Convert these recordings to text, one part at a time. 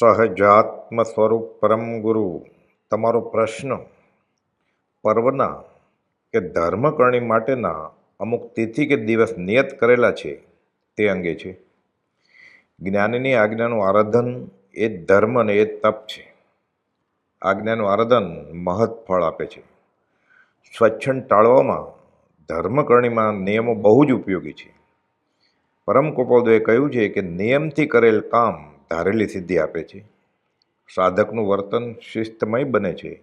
સહજાત્મ સ્વરૂપ પરમ ગુરુ. તમારો પ્રશ્ન પર્વના કે ધર્મકરણી માટેના અમુક તિથિ કે દિવસ નિયત કરેલા છે તે અંગે છે. જ્ઞાનની આજ્ઞાનું આરાધન એ જ ધર્મ અને એ તપ છે. આજ્ઞાનું આરાધન મહৎ ફળ આપે છે. સ્વચ્છંદ ટાળવામાં ધર્મકરણીમાં નિયમો બહુ જ ઉપયોગી છે. પરમ કૃપોદયે કહ્યું છે કે નિયમથી કરેલ કામ ધારેલી સિદ્ધિ આપે છે. સાધકનું વર્તન શિસ્તમય બને છે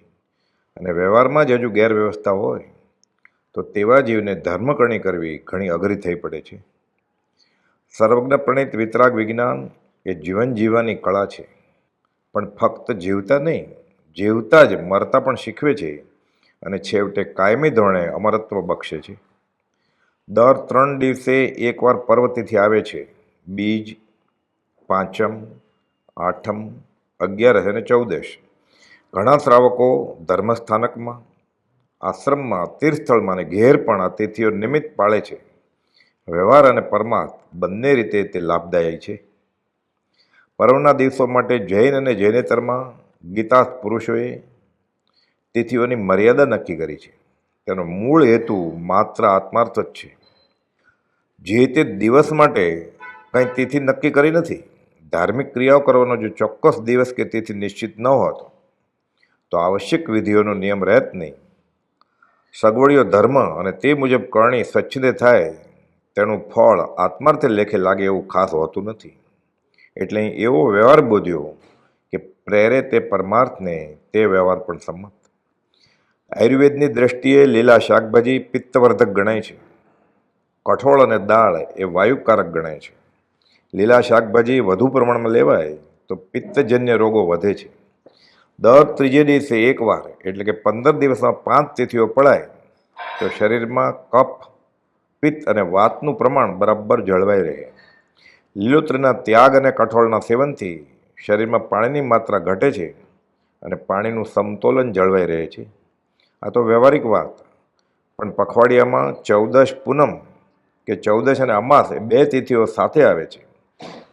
અને વ્યવહારમાં જ હજુ ગેરવ્યવસ્થા હોય તો તેવા જીવને ધર્મકરણી કરવી ઘણી અઘરી થઈ પડે છે. સર્વજ્ઞ પ્રણિત વિતરાગ વિજ્ઞાન એ જીવન જીવવાની કળા છે. પણ ફક્ત જીવતા નહીં, જીવતા જ મરતા પણ શીખવે છે અને છેવટે કાયમી ધોરણે અમરત્વ બક્ષે છે. દર ત્રણ દિવસે એકવાર પર્વતિથી આવે છે. બીજ પાંચમ, આઠમ અગિયારસ અને ચૌદશ. ઘણા શ્રાવકો ધર્મસ્થાનકમાં, આશ્રમમાં, તીર્થસ્થળમાં અને ઘેર પણ આ તિથિઓ નિમિત્ત પાળે છે. વ્યવહાર અને પરમાર્થ બંને રીતે તે લાભદાયી છે. પર્વના દિવસો માટે જૈન અને જૈનેતરમાં ગીતા પુરુષોએ તિથિઓની મર્યાદા નક્કી કરી છે. તેનો મૂળ હેતુ માત્ર આત્માર્થ જ છે. જે તે દિવસ માટે કંઈ તિથિ નક્કી કરી નથી ધાર્મિક ક્રિયાઓ કરવાનો જો ચોક્કસ દિવસ કે તેથી નિશ્ચિત ન હોત, તો આવશ્યક વિધિઓનો નિયમ રહેત નહીં. સગવડીઓ ધર્મ અને તે મુજબ કરણી સ્વચ્છદે થાય, તેનું ફળ આત્માર્થે લેખે લાગે એવું ખાસ હોતું નથી. એટલે એવો વ્યવહાર બોધ્યો કે પ્રેરે તે પરમાર્થને તે વ્યવહાર પણ સંમત. આયુર્વેદની દ્રષ્ટિએ લીલા શાકભાજી પિત્તવર્ધક ગણાય છે. કઠોળ અને દાળ એ વાયુકારક ગણાય છે. લીલા શાકભાજી વધુ પ્રમાણમાં લેવાય તો પિત્તજન્ય રોગો વધે છે. દર ત્રીજે દિવસે એકવાર એટલે કે પંદર દિવસમાં પાંચ તિથિઓ પડાય, તો શરીરમાં કફ, પિત્ત અને વાતનું પ્રમાણ બરાબર જળવાઈ રહે. લીલોતરીના ત્યાગ અને કઠોળના સેવનથી શરીરમાં પાણીની માત્રા ઘટે છે અને પાણીનું સમતોલન જળવાઈ રહે છે. આ તો વ્યવહારિક વાત, પણ પખવાડિયામાં ચૌદશ પૂનમ કે ચૌદશ અને અમાસ એ બે તિથિઓ સાથે આવે છે.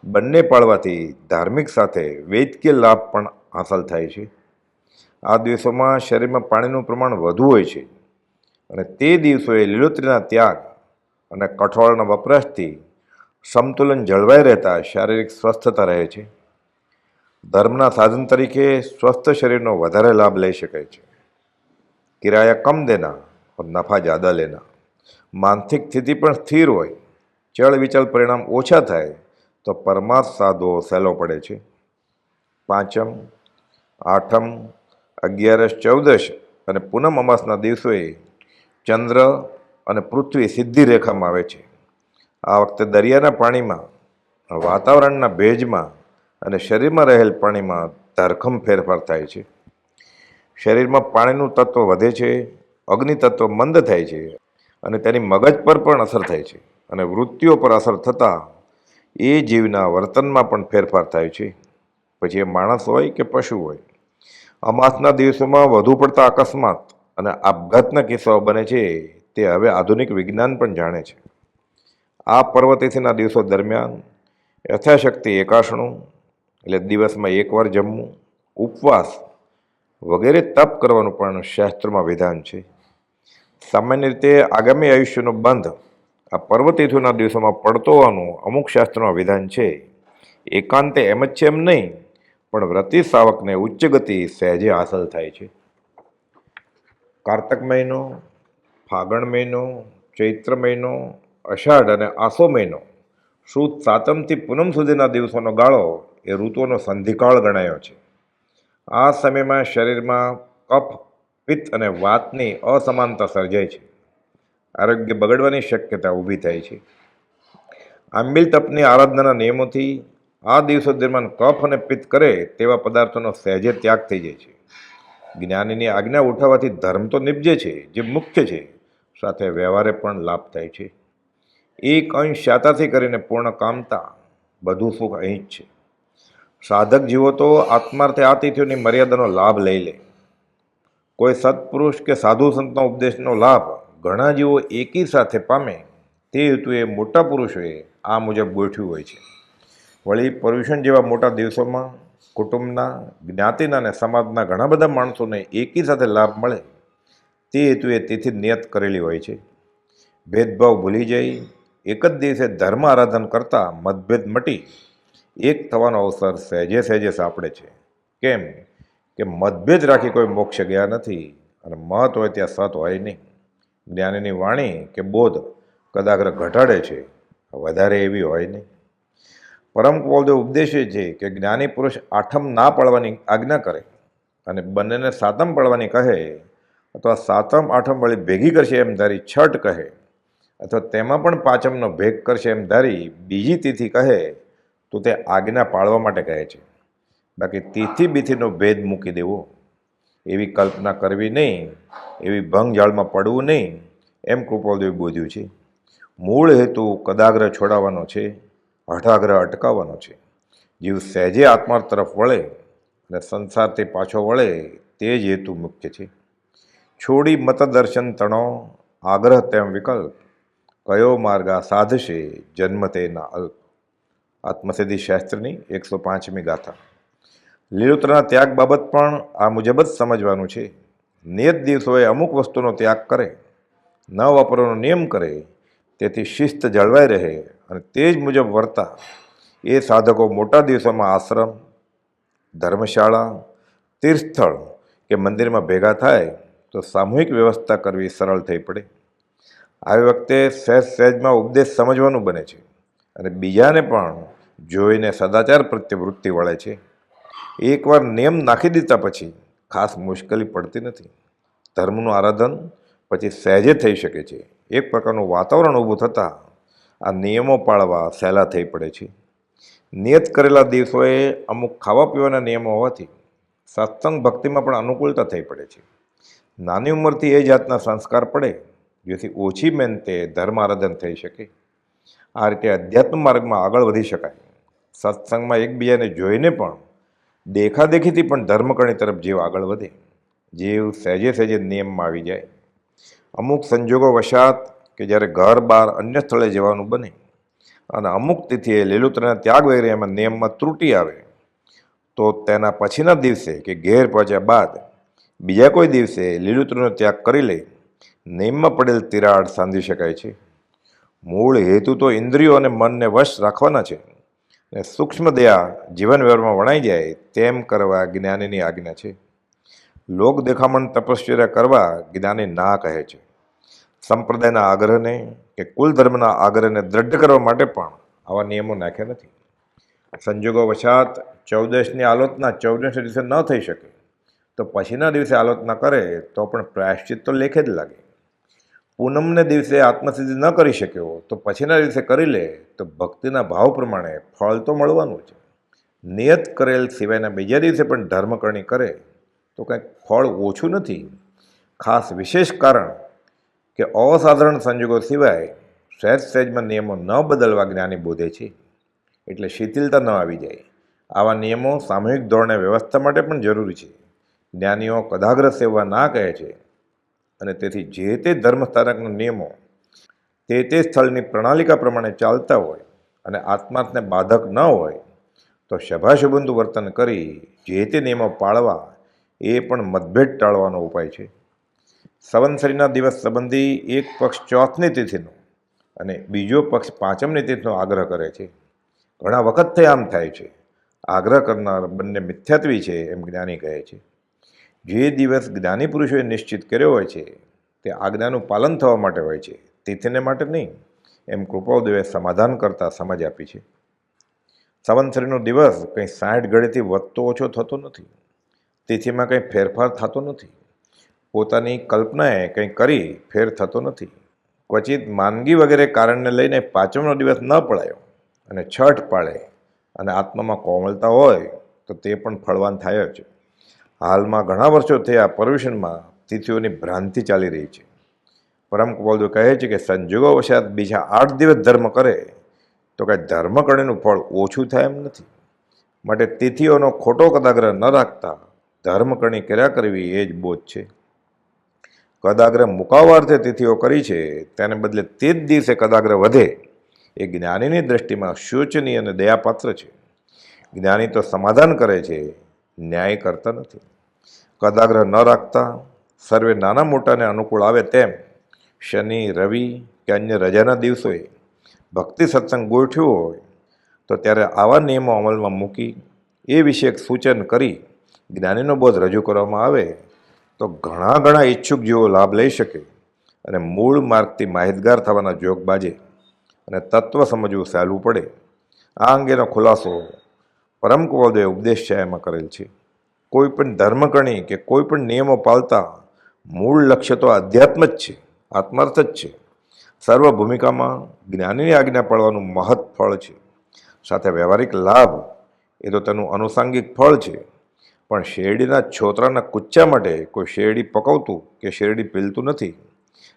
બંને પાળવાથી ધાર્મિક સાથે વૈદકીય લાભ પણ હાંસલ થાય છે. આ દિવસોમાં શરીરમાં પાણીનું પ્રમાણ વધુ હોય છે અને તે દિવસોએ લીલોતરીના ત્યાગ અને કઠોળના વપરાશથી સમતુલન જળવાઈ રહેતા શારીરિક સ્વસ્થતા રહે છે. ધર્મના સાધન તરીકે સ્વસ્થ શરીરનો વધારે લાભ લઈ શકાય છે. કિરાયા કમ દેના નફા જ્યાદા લેના માનસિક સ્થિતિ પણ સ્થિર હોય ચળ વિચળ પરિણામ ઓછા થાય તો પરમાર્થ સાધવો સહેલો પડે છે. પાંચમ, આઠમ, અગિયારસ ચૌદશ અને પૂનમ અમાસના દિવસોએ ચંદ્ર અને પૃથ્વી સીધી રેખામાં આવે છે. આ વખતે દરિયાના પાણીમાં, વાતાવરણના ભેજમાં અને શરીરમાં રહેલ પાણીમાં ધરખમ ફેરફાર થાય છે. શરીરમાં પાણીનું તત્વ વધે છે, અગ્નિ તત્વ મંદ થાય છે અને તેની મગજ પર પણ અસર થાય છે અને વૃત્તિઓ પર અસર થતાં એ જીવના વર્તનમાં પણ ફેરફાર થાય છે. પછી એ માણસ હોય કે પશુ હોય. અમાસના દિવસોમાં વધુ પડતા અકસ્માત અને આપઘાતના કિસ્સાઓ બને છે તે હવે આધુનિક વિજ્ઞાન પણ જાણે છે. આ પર્વતેથીના દિવસો દરમિયાન યથાશક્તિ એકાસણું એટલે દિવસમાં એકવાર જમવું, ઉપવાસ વગેરે તપ કરવાનું પણ શાસ્ત્રમાં વિધાન છે. સામાન્ય રીતે આગામી આયુષ્યનો બંધ આ પર્વતીથોના દિવસોમાં પડતો હોવાનું અમુક શાસ્ત્રોમાં વિધાન છે. એકાંતે એમ જ છે એમ નહીં, પણ વ્રતિ શાવકને ઉચ્ચ ગતિ સહેજે હાંસલ થાય છે. કારતક મહિનો, ફાગણ મહિનો, ચૈત્ર મહિનો, અષાઢ અને આસો મહિનો, સુદ સાતમથી પૂનમ સુધીના દિવસોનો ગાળો એ ઋતુઓનો સંધિકાળ ગણાયો છે. આ સમયમાં શરીરમાં કફ, પિત્ત અને વાતની અસમાનતા સર્જાય છે. આરોગ્ય બગડવાની શક્યતા ઊભી થાય છે. આંબિલ તપની આરાધનાના નિયમોથી આ દિવસો દરમિયાન કફ અને પિત્ત કરે તેવા પદાર્થોનો સહેજે ત્યાગ થઈ જાય છે. જ્ઞાનીની આજ્ઞા ઉઠાવવાથી ધર્મ તો નિપજે છે, જે મુખ્ય છે. સાથે વ્યવહારે પણ લાભ થાય છે. એક અંશ શાતાથી કરીને પૂર્ણ કામતા બધું સુખ અહીં જ છે. સાધક જીવો તો આત્માર્થે આ તિથિઓની મર્યાદાનો લાભ લઈ લે. કોઈ સત્પુરુષ કે સાધુ સંતનો ઉપદેશનો લાભ ઘણા જીવો એકી સાથે પામે તે હેતુએ મોટા પુરુષોએ આ મુજબ ગોઠવ્યું હોય છે. વળી પર્યુષણ જેવા મોટા દિવસોમાં કુટુંબના, જ્ઞાતિના અને સમાજના ઘણા બધા માણસોને એકી સાથે લાભ મળે તે હેતુએ તેથી નિયત કરેલી હોય છે. ભેદભાવ ભૂલી જઈ, એક જ દિવસે ધર્મ આરાધન કરતાં મતભેદ મટી, એક થવાનો અવસર સહેજે સહેજે સાંપડે છે. કેમ? કે મતભેદ રાખી કોઈ મોક્ષ ગયા નથી અને હોય ત્યાં સત હોય નહીં. જ્ઞાનીની વાણી કે બોધ કદાગ્ર ઘટાડે છે, વધારે એવી હોય નહીં. પરમ કૌલદેવ ઉપદેશે છે કે જ્ઞાની પુરુષ આઠમ ના પાડવાની આજ્ઞા કરે અને બંનેને સાતમ પાડવાની કહે અથવા સાતમ આઠમ વળી ભેગી કરશે એમ ધારી છઠ કહે અથવા તેમાં પણ પાંચમનો ભેગ કરશે એમ ધારી બીજી તિથિ કહે તો તે આજ્ઞા પાળવા માટે કહે છે. બાકી તિથિ બીથિનો ભેદ મૂકી દેવો. એવી કલ્પના કરવી નહીં, એવી ભંગ જાળમાં પડવું નહીં, એમ કૃપાલદેવે બોધ્યું છે. મૂળ હેતુ કદાગ્ર છોડાવવાનો છે હઠાગ્રહ અટકાવવાનો છે. જીવ સહેજે આત્મા તરફ વળે અને સંસારથી પાછો વળે તે જ હેતુ મુખ્ય છે. છોડી મતદર્શન તણો, આગ્રહ તેમ વિકલ્પ, કયો માર્ગ આ સાધશે જન્મ તેના અલ્પ. આત્મસિદ્ધિ શાસ્ત્રની એકસો પાંચમી ગાથા. લીલોતરાના ત્યાગ બાબત પણ આ મુજબ જ સમજવાનું છે. નિયત દિવસોએ અમુક વસ્તુનો ત્યાગ કરે, ન વાપરવાનો નિયમ કરે, તેથી શિસ્ત જળવાઈ રહે અને તે જ મુજબ વર્તા. એ સાધકો મોટા દિવસોમાં આશ્રમ, ધર્મશાળા, તીર્થસ્થળ કે મંદિરમાં ભેગા થાય તો સામૂહિક વ્યવસ્થા કરવી સરળ થઈ પડે. આવી વખતે સહેજ સહેજમાં ઉપદેશ સમજવાનું બને છે અને બીજાને પણ જોઈને સદાચાર પ્રત્યે વૃત્તિ વળે છે. એકવાર નિયમ નાખી દીધા પછી ખાસ મુશ્કેલી પડતી નથી. ધર્મનું આરાધન પછી સહેજે થઈ શકે છે. એક પ્રકારનું વાતાવરણ ઊભું થતાં આ નિયમો પાળવા સહેલા થઈ પડે છે. નિયત કરેલા દિવસોએ અમુક ખાવા પીવાના નિયમો હોવાથી સત્સંગ ભક્તિમાં પણ અનુકૂળતા થઈ પડે છે. નાની ઉંમરથી એ જાતના સંસ્કાર પડે જેથી ઓછી મહેનતે ધર્મ આરાધન થઈ શકે. આ રીતે અધ્યાત્મ માર્ગમાં આગળ વધી શકાય. સત્સંગમાં એકબીજાને જોઈને પણ દેખાદેખીથી પણ ધર્મકણી તરફ જીવ આગળ વધે જીવ સહેજે સહેજે નિયમમાં આવી જાય. અમુક સંજોગો વશાત કે જ્યારે ઘર બહાર અન્ય સ્થળે જવાનું બને અને અમુક તિથિએ લીલુત્રના ત્યાગ વગેરેમાં નિયમમાં ત્રુટી આવે, તો તેના પછીના દિવસે કે ઘેર પહોંચ્યા બાદ બીજા કોઈ દિવસે લીલુત્રનો ત્યાગ કરી લઈ નિયમમાં પડેલ તિરાડ સાંધી શકાય છે. મૂળ હેતુ તો ઇન્દ્રિયો અને મનને વશ રાખવાના છે. અને સૂક્ષ્મ દયા જીવન વ્યવહારમાં વણાઈ જાય તેમ કરવા જ્ઞાનીની આજ્ઞા છે. લોક દેખામણ તપશ્ચર્યા કરવા જ્ઞાની ના કહે છે. સંપ્રદાયના આગ્રહને કે કુલ ધર્મના આગ્રહને દ્રઢ કરવા માટે પણ આવા નિયમો નાખ્યા નથી. સંજોગો વશાત ચૌદશની આલોચના ચૌદશ દિવસે ન થઈ શકે. તો પછીના દિવસે આલોચના કરે તો પણ પ્રાયશ્ચિત તો લેખે જ લાગે. પૂનમને દિવસે આત્મસિદ્ધિ ન કરી શક્યો તો પછીના દિવસે કરી લે, તો ભક્તિના ભાવ પ્રમાણે ફળ તો મળવાનું છે નિયત કરેલ સિવાયના બીજા દિવસે પણ ધર્મકરણી કરે, તો કંઈક ફળ ઓછું નથી. ખાસ વિશેષ કારણ કે અસાધારણ સંજોગો સિવાય સહેજ સહેજમાં નિયમો ન બદલવા જ્ઞાની બોધે છે. એટલે શિથિલતા ન આવી જાય. આવા નિયમો સામૂહિક ધોરણે વ્યવસ્થા માટે પણ જરૂરી છે. જ્ઞાનીઓ કદાગ્ર સેવા ના કહે છે. અને તેથી જે તે ધર્મસ્થાનકના નિયમો તે તે સ્થળની પ્રણાલિકા પ્રમાણે ચાલતા હોય અને આત્માર્થને બાધક ન હોય, તો સભાશુબંધુ વર્તન કરી જે તે નિયમો પાળવા એ પણ મતભેદ ટાળવાનો ઉપાય છે. સવનસરીના દિવસ સંબંધી એક પક્ષ ચોથની તિથિનો અને બીજો પક્ષ પાંચમની તિથિનો આગ્રહ કરે છે. ઘણા વખતથી આમ થાય છે. આગ્રહ કરનાર બંને મિથ્યાત્વી છે એમ જ્ઞાની કહે છે. જે દિવસ જ્ઞાની પુરુષોએ નિશ્ચિત કર્યો હોય છે, તે આજ્ઞાનું પાલન થવા માટે હોય છે, તિથિને માટે નહીં, એમ કૃપાદેવે સમાધાન કરતા સમજ આપી છે. સંવત્સરીનો દિવસ કંઈ સાઠ ઘડીથી વધતો ઓછો થતો નથી, તિથિમાં કંઈ ફેરફાર થતો નથી, પોતાની કલ્પનાએ કંઈ કરી ફેર થતો નથી, ક્વચિત માંદગી વગેરે કારણને લઈને પાંચમનો દિવસ ન પડાયો અને છઠ પાળે અને આત્મામાં કોમળતા હોય તો તે પણ ફળવાન થાય જ. હાલમાં ઘણા વર્ષો થયા પર્યુષણમાં તિથિઓની ભ્રાંતિ ચાલી રહી છે. પરમ કુપાલદેવ કહે છે કે સંજોગો વશાત બીજા આઠ દિવસ ધર્મ કરે તો કાંઈ ધર્મ કરેનું ફળ ઓછું થાય એમ નથી. માટે તિથિઓનો ખોટો કદાગ્રહ ન રાખતા ધર્મકરણી કર્યા કરવી એ જ બોધ છે. કદાગ્રહ મુકાવવા અર્થે તિથિઓ કરી છે, તેને બદલે તે જ દિવસે કદાગ્રહ વધે એ જ્ઞાનીની દ્રષ્ટિમાં શોચનીય અને દયાપાત્ર છે. જ્ઞાની તો સમાધાન કરે છે ન્યાય કરતા નથી. કદાગ્રહ ન રાખતા, સર્વે નાના મોટાને અનુકૂળ આવે તેમ શનિ, રવિ કે અન્ય રજાના દિવસોએ ભક્તિ સત્સંગ ગોઠવ્યો હોય, તો ત્યારે આવા નિયમો અમલમાં મૂકી એ વિશે એક સૂચન કરી જ્ઞાનીનો બોધ રજૂ કરવામાં આવે, તો ઘણા ઘણા ઈચ્છુક જેવો લાભ લઈ શકે અને મૂળ માર્ગથી માહિતગાર થવાના જોગ બાજે અને તત્વ સમજવું સહેલું પડે. આ અંગેનો ખુલાસો પરમ કુવાદેવ ઉપદેશ છે એમાં કરેલ છે. કોઈ પણ ધર્મકણી કે કોઈ પણ નિયમો પાલતા મૂળ લક્ષ્ય તો અધ્યાત્મ જ છે, આત્માર્થ જ છે. સર્વ ભૂમિકામાં જ્ઞાનીની આજ્ઞા પાળવાનું મહત્ ફળ છે. સાથે વ્યવહારિક લાભ એ તો તેનું અનુસાંગિક ફળ છે. પણ શેરડીના છોતરાના કુચ્ચા માટે કોઈ શેરડી પકવતું કે શેરડી પીલતું નથી.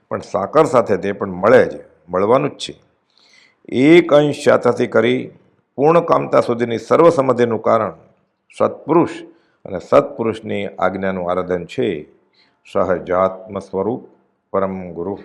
પણ સાકર સાથે તે પણ મળે જ, મળવાનું જ છે. એક અંશ શાતાથી કરી પૂર્ણ કામતા સુધીની સર્વસમધિનું કારણ સત્પુરુષ અને સત્પુરુષની આજ્ઞાનું આરાધન છે. સહજાત્મ સ્વરૂપ પરમ ગુરુ.